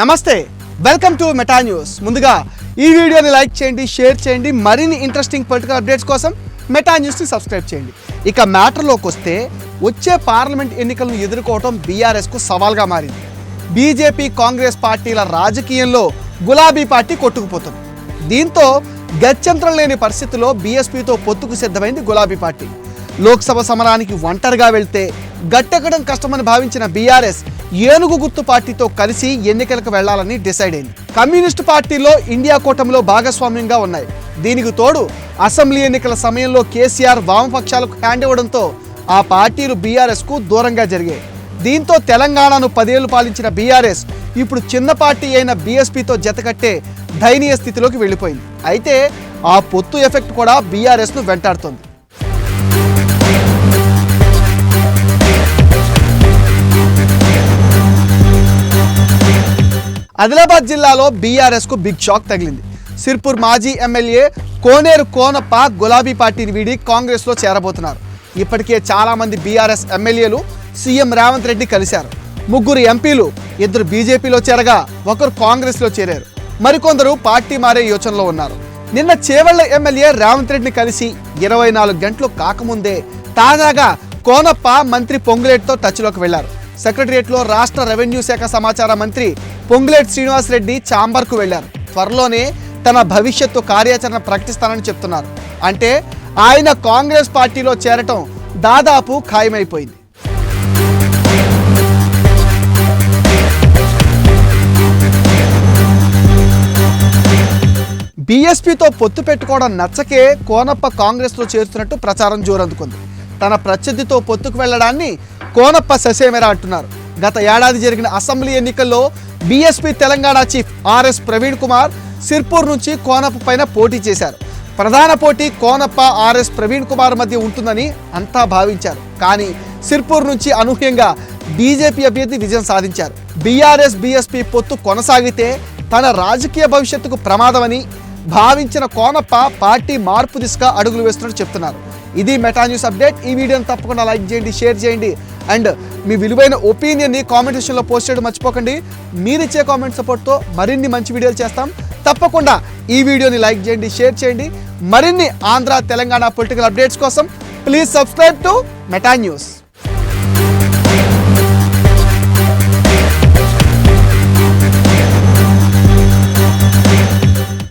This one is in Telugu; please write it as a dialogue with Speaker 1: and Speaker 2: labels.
Speaker 1: నమస్తే వెల్కమ్ టు మెటా న్యూస్. ముందుగా ఈ వీడియోని లైక్ చేయండి షేర్ చేయండి మరిన్ని ఇంట్రెస్టింగ్ పొలిటికల్ అప్డేట్స్ కోసం మెటా న్యూస్ని సబ్స్క్రైబ్ చేయండి. ఇక మ్యాటర్లోకి వస్తే వచ్చే పార్లమెంట్ ఎన్నికలను ఎదుర్కోవటం బీఆర్ఎస్కు సవాల్గా మారింది. బీజేపీ కాంగ్రెస్ పార్టీల రాజకీయంలో గులాబీ పార్టీ కొట్టుకుపోతుంది. దీంతో గత్యంతరం లేని పరిస్థితిలో బీఎస్పీతో పొత్తుకు సిద్ధమైంది గులాబీ పార్టీ. లోక్సభ సమరానికి ఒంటరిగా వెళ్తే గట్టెక్కడం కష్టమని భావించిన బీఆర్ఎస్ ఏనుగు గుర్తు పార్టీతో కలిసి ఎన్నికలకు వెళ్ళాలని డిసైడ్ అయింది. కమ్యూనిస్టు పార్టీలో ఇండియా కూటమిలో భాగస్వామ్యంగా ఉన్నాయి. దీనికి తోడు అసెంబ్లీ ఎన్నికల సమయంలో కేసీఆర్ వామపక్షాలకు హ్యాండ్ ఇవ్వడంతో ఆ పార్టీలు బీఆర్ఎస్కు దూరంగా జరిగాయి. దీంతో తెలంగాణను పదేళ్ళు పాలించిన బీఆర్ఎస్ ఇప్పుడు చిన్న పార్టీ అయిన బీఎస్పీతో జతకట్టే దయనీయ స్థితిలోకి వెళ్ళిపోయింది. అయితే ఆ పొత్తు ఎఫెక్ట్ కూడా బీఆర్ఎస్ను వెంటాడుతోంది. ఆదిలాబాద్ జిల్లాలో బీఆర్ఎస్కు బిగ్ షాక్ తగిలింది. సిర్పూర్ మాజీ ఎమ్మెల్యే కోనేరు కోనప్ప గులాబీ పార్టీని వీడి కాంగ్రెస్లో చేరబోతున్నారు. ఇప్పటికే చాలామంది బీఆర్ఎస్ ఎమ్మెల్యేలు సీఎం రేవంత్ రెడ్డి కలిశారు. ముగ్గురు ఎంపీలు ఇద్దరు బీజేపీలో చేరగా ఒకరు కాంగ్రెస్లో చేరారు. మరికొందరు పార్టీ మారే యోచనలో ఉన్నారు. నిన్న చేవళ్ళ ఎమ్మెల్యే రేవంత్ రెడ్డిని కలిసి ఇరవై నాలుగు గంటలు కాకముందే తాజాగా కోనప్ప మంత్రి పొంగులేట్తో టచ్లోకి వెళ్ళారు. సెక్రటరియట్లో రాష్ట్ర రెవెన్యూ శాఖ సమాచార మంత్రి పొంగులేటి శ్రీనివాస్ రెడ్డి ఛాంబర్కు వెళ్ళారు త్వరలోనే తన భవిష్యత్తు కార్యాచరణ ప్రకటిస్తానని చెప్తున్నారు. అంటే ఆయన కాంగ్రెస్ పార్టీలో చేరటం దాదాపు ఖాయమైపోయింది. బీఎస్పీతో పొత్తు పెట్టుకోవడం నచ్చకే కోనప్ప కాంగ్రెస్లో చేరుతున్నట్టు ప్రచారం జోరందుకుంది. తన ప్రత్యర్థితో పొత్తుకు వెళ్ళడాన్ని కోనప్ప ససేమెరా అంటున్నారు. గత ఏడాది జరిగిన అసెంబ్లీ ఎన్నికల్లో BSP Telangana chief RS Praveen Kumar Sirpur నుంచి కోనప్ప పైన పోటీ చేశారు. ప్రధాన పోటీ కోనప్ప ఆర్ఎస్ ప్రవీణ్ కుమార్ మధ్య ఉంటుందని అంతా భావించారు. కానీ సిర్పూర్ నుంచి అనూహ్యంగా బీజేపీ అభ్యర్థి విజయం సాధించారు. బీఆర్ఎస్ బీఎస్పీ పొత్తు కొనసాగితే తన రాజకీయ భవిష్యత్తుకు ప్రమాదమని భావించిన కోనప్ప పార్టీ మార్పు దిశగా అడుగులు వేస్తున్నట్టు చెప్తున్నారు. ఇది మెటా న్యూస్ అప్డేట్ ఈ వీడియోని తప్పకుండా లైక్ చేయండి షేర్ చేయండి. అండ్ మీ విలువైన ఒపీనియన్ని కామెంట్ సెక్షన్లో పోస్ట్ చేయడం మర్చిపోకండి. మీరు ఇచ్చే కామెంట్ సపోర్ట్తో మరిన్ని మంచి వీడియోలు చేస్తాం. తప్పకుండా ఈ వీడియోని లైక్ చేయండి షేర్ చేయండి. మరిన్ని ఆంధ్ర తెలంగాణ పొలిటికల్ అప్డేట్స్ కోసం please subscribe to Meta News